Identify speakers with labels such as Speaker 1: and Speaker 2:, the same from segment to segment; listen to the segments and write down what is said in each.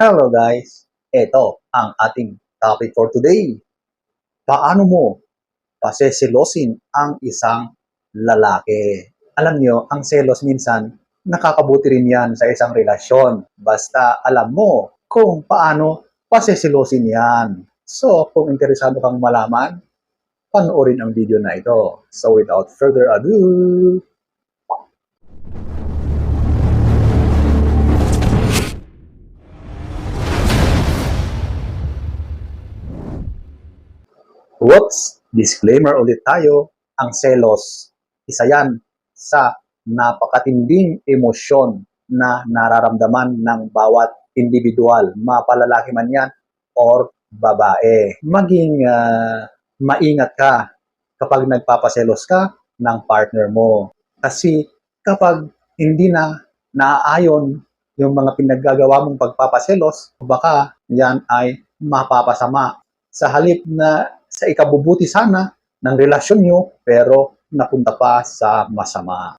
Speaker 1: Hello guys! Ito ang ating topic for today. Paano mo pasesilosin ang isang lalaki? Alam nyo, ang selos minsan, nakakabuti rin yan sa isang relasyon. Basta alam mo kung paano pasesilosin yan. So, kung interesado kang malaman, panoorin ang video na ito. So, without further ado, Whoops! Disclaimer ulit tayo. Ang selos, isa yan sa napakatinding emosyon na nararamdaman ng bawat individual, mapalalaki man yan or babae. Maging ah, maingat ka kapag nagpapaselos ka ng partner mo. Kasi kapag hindi na naaayon yung mga pinaggagawa mong pagpapaselos, baka yan ay mapapasama. Sa halip na sa ikabubuti sana ng relasyon nyo, pero napunta pa sa masama.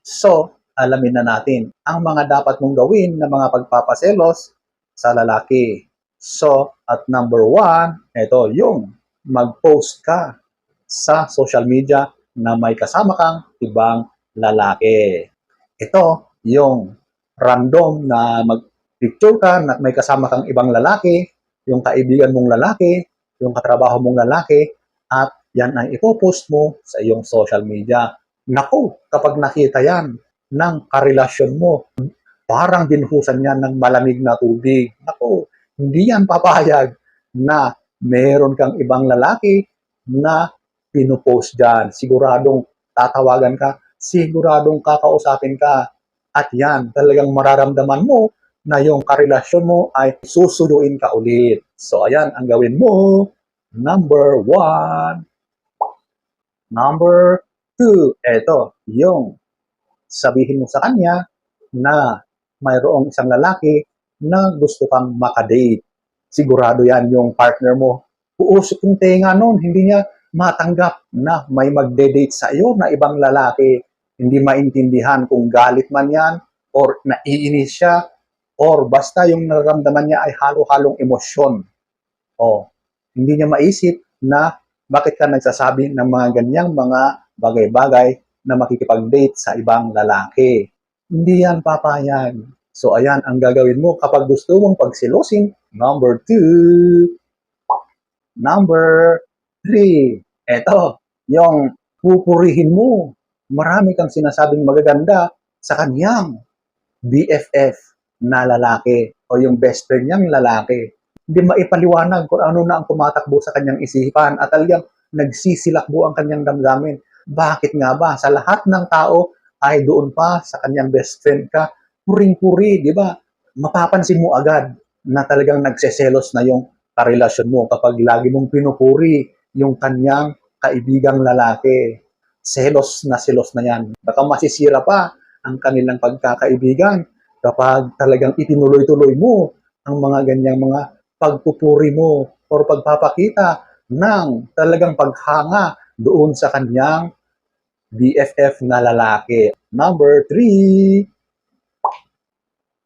Speaker 1: So, alamin na natin ang mga dapat mong gawin na mga pagpapaselos sa lalaki. So, at number one, ito yung mag-post ka sa social media na may kasama kang ibang lalaki. Ito yung random na mag-picture ka na may kasama kang ibang lalaki, yung kaibigan mong lalaki, yung katrabaho mong lalaki, at yan ang ipopost mo sa iyong social media. Naku, kapag nakita yan ng karelasyon mo, parang dinhusan yan ng malamig na tubig. Naku, hindi yan papayag na meron kang ibang lalaki na pinupost dyan. Siguradong tatawagan ka, siguradong kakausapin ka. At yan, talagang mararamdaman mo na yung karelasyon mo ay susuluin ka ulit. So, ayan, ang gawin mo. Number one. Number two. Eto, yung sabihin mo sa kanya na mayroong isang lalaki na gusto kang makadate. Sigurado yan yung partner mo. Uusok yung tenga nun. Hindi niya matanggap na may magde-date sa iyo na ibang lalaki. Hindi maintindihan kung galit man yan or naiinis siya or basta yung nararamdaman niya ay halo-halong emosyon. O, hindi niya maisip na bakit ka nagsasabi ng mga ganyang mga bagay-bagay na makikipag-date sa ibang lalaki. Hindi yan papayag. So, ayan ang gagawin mo kapag gusto mong pagsilosin. Number two. Number three. Eto, yung pupurihin mo. Marami kang sinasabing magaganda sa kanyang BFF na lalaki o yung best friend niyang lalaki. Hindi maipaliwanag kung ano na ang tumatakbo sa kanyang isipan at talagang nagsisilakbo ang kanyang damdamin. Bakit nga ba? Sa lahat ng tao ay doon pa sa kanyang best friend ka, puring-puri, di ba? Mapapansin mo agad na talagang nagseselos na yung karelasyon mo kapag lagi mong pinupuri yung kanyang kaibigang lalaki. Selos na selos na yan. Baka masisira pa ang kanilang pagkakaibigan kapag talagang itinuloy-tuloy mo ang mga ganyang mga pagpupuri mo or pagpapakita ng talagang paghanga doon sa kanyang BFF na lalaki. Number three.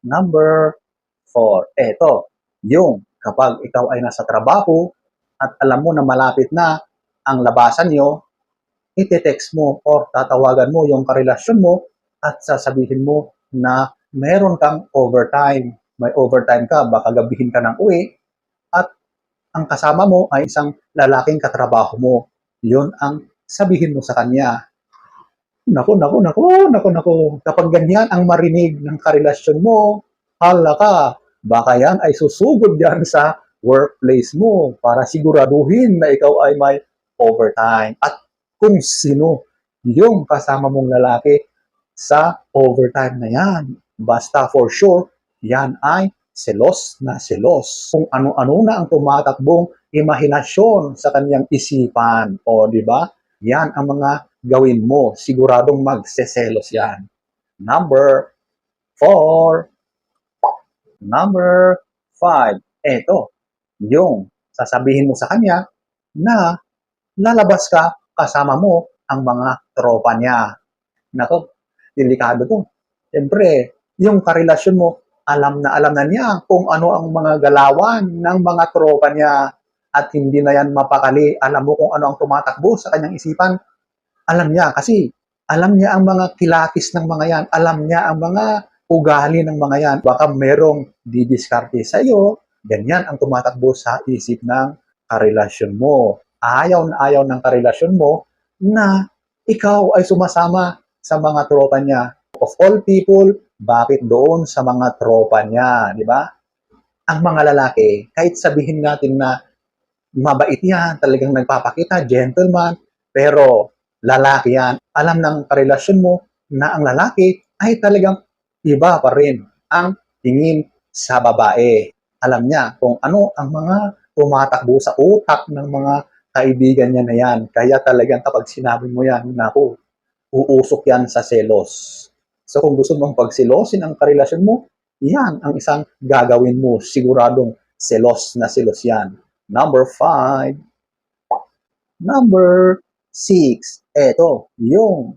Speaker 1: Number four. Eto, yung kapag ikaw ay nasa trabaho at alam mo na malapit na ang labasan nyo, iti-text mo or tatawagan mo yung karelasyon mo at sasabihin mo na meron kang overtime. May overtime ka, baka gabihin ka ng uwi ang kasama mo ay isang lalaking katrabaho mo. Yun ang sabihin mo sa kanya. Naku, naku, naku, naku, naku. Kapag ganyan ang marinig ng karelasyon mo, hala ka, baka yan ay susugod yan sa workplace mo para siguraduhin na ikaw ay may overtime. At kung sino yung kasama mong lalaki sa overtime na yan. Basta for sure, yan ay selos na selos. Kung ano-ano na ang tumatakbong imahinasyon sa kanyang isipan. O, di ba? Yan ang mga gawin mo. Siguradong magseselos yan. Number four. Number five. Eto, yung sasabihin mo sa kanya na lalabas ka kasama mo ang mga tropa niya. Nako, delikado to. Siyempre, yung karelasyon mo alam na alam na niya kung ano ang mga galawan ng mga tropa niya at hindi na yan mapakali. Alam mo kung ano ang tumatakbo sa kanyang isipan. Alam niya kasi alam niya ang mga kilatis ng mga yan. Alam niya ang mga ugali ng mga yan. Baka merong didiskarte sa iyo, ganyan ang tumatakbo sa isip ng karelasyon mo. Ayaw na ayaw ng karelasyon mo na ikaw ay sumasama sa mga tropa niya. Of all people, bakit doon sa mga tropa niya, di ba? Ang mga lalaki, kahit sabihin natin na mabait yan, talagang nagpapakita, gentleman, pero lalaki yan. Alam ng karelasyon mo na ang lalaki ay talagang iba pa rin ang tingin sa babae. Alam niya kung ano ang mga tumatakbo sa utak ng mga kaibigan niya na yan. Kaya talagang kapag sinabi mo yan, naku, uusok yan sa selos. So kung gusto mong pagsilosin ang karelasyon mo, yan ang isang gagawin mo. Siguradong selos na selos yan. Number five. Number six. Eto, yung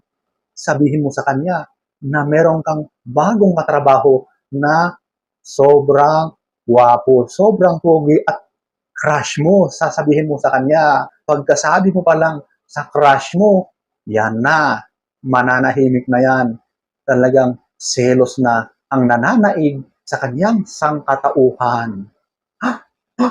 Speaker 1: sabihin mo sa kanya na meron kang bagong katrabaho na sobrang gwapo, sobrang pogi at crush mo. Sasabihin mo sa kanya. Pagkasabi mo pa lang sa crush mo, yan na. Mananahimik na yan. Talagang selos na ang nananaig sa kanyang sangkatauhan. Ha? Ha?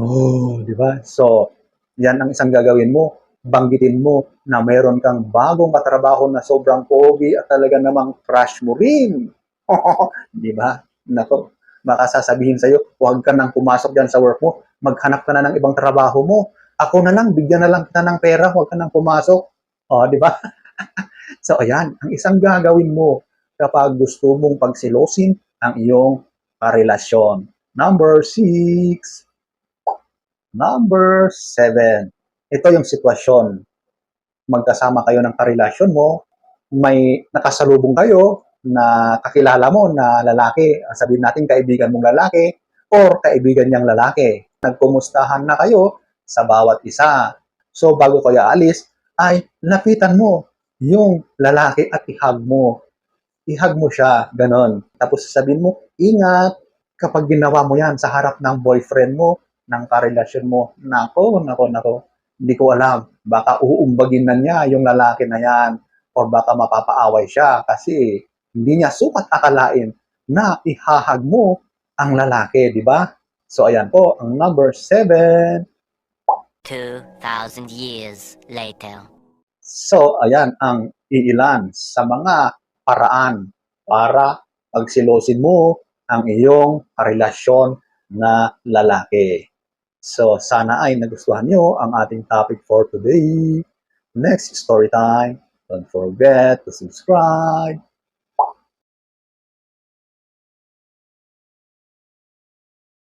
Speaker 1: Oh, di ba? So, yan ang isang gagawin mo. Banggitin mo na mayroon kang bagong katrabaho na sobrang pogi at talaga namang crush mo rin. di ba? Nako, baka sasabihin sa'yo, huwag ka nang pumasok dyan sa work mo, maghanap ka na ng ibang trabaho mo. Ako na lang, bigyan na lang kita ng pera, huwag ka nang pumasok. O, di ba? so, ayan, ang isang gagawin mo kapag gusto mong pagsilosin ang iyong karelasyon. Number six. Number seven. Ito yung sitwasyon. Magkasama kayo ng karelasyon mo, may nakasalubong kayo na kakilala mo na lalaki, sabihin natin kaibigan mong lalaki, or kaibigan niyang lalaki. Nagkumustahan na kayo sa bawat isa. So, bago kayo alis, ay lapitan mo yung lalaki at ihag mo. Ihag mo siya, ganon. Tapos sabihin mo, ingat, kapag ginawa mo yan sa harap ng boyfriend mo, ng karelasyon mo, nako, nako, nako, hindi ko alam. Baka uumbagin na niya yung lalaki na yan or baka mapapaaway siya kasi hindi niya sukat akalain na ihahag mo ang lalaki, di ba? So, ayan po, ang number seven.
Speaker 2: 2,000 years later.
Speaker 1: So, ayan ang iilan sa mga paraan para pagsilosin mo ang iyong relasyon na lalaki. So, sana ay nagustuhan nyo ang ating topic for today. Next story time. Don't forget to subscribe,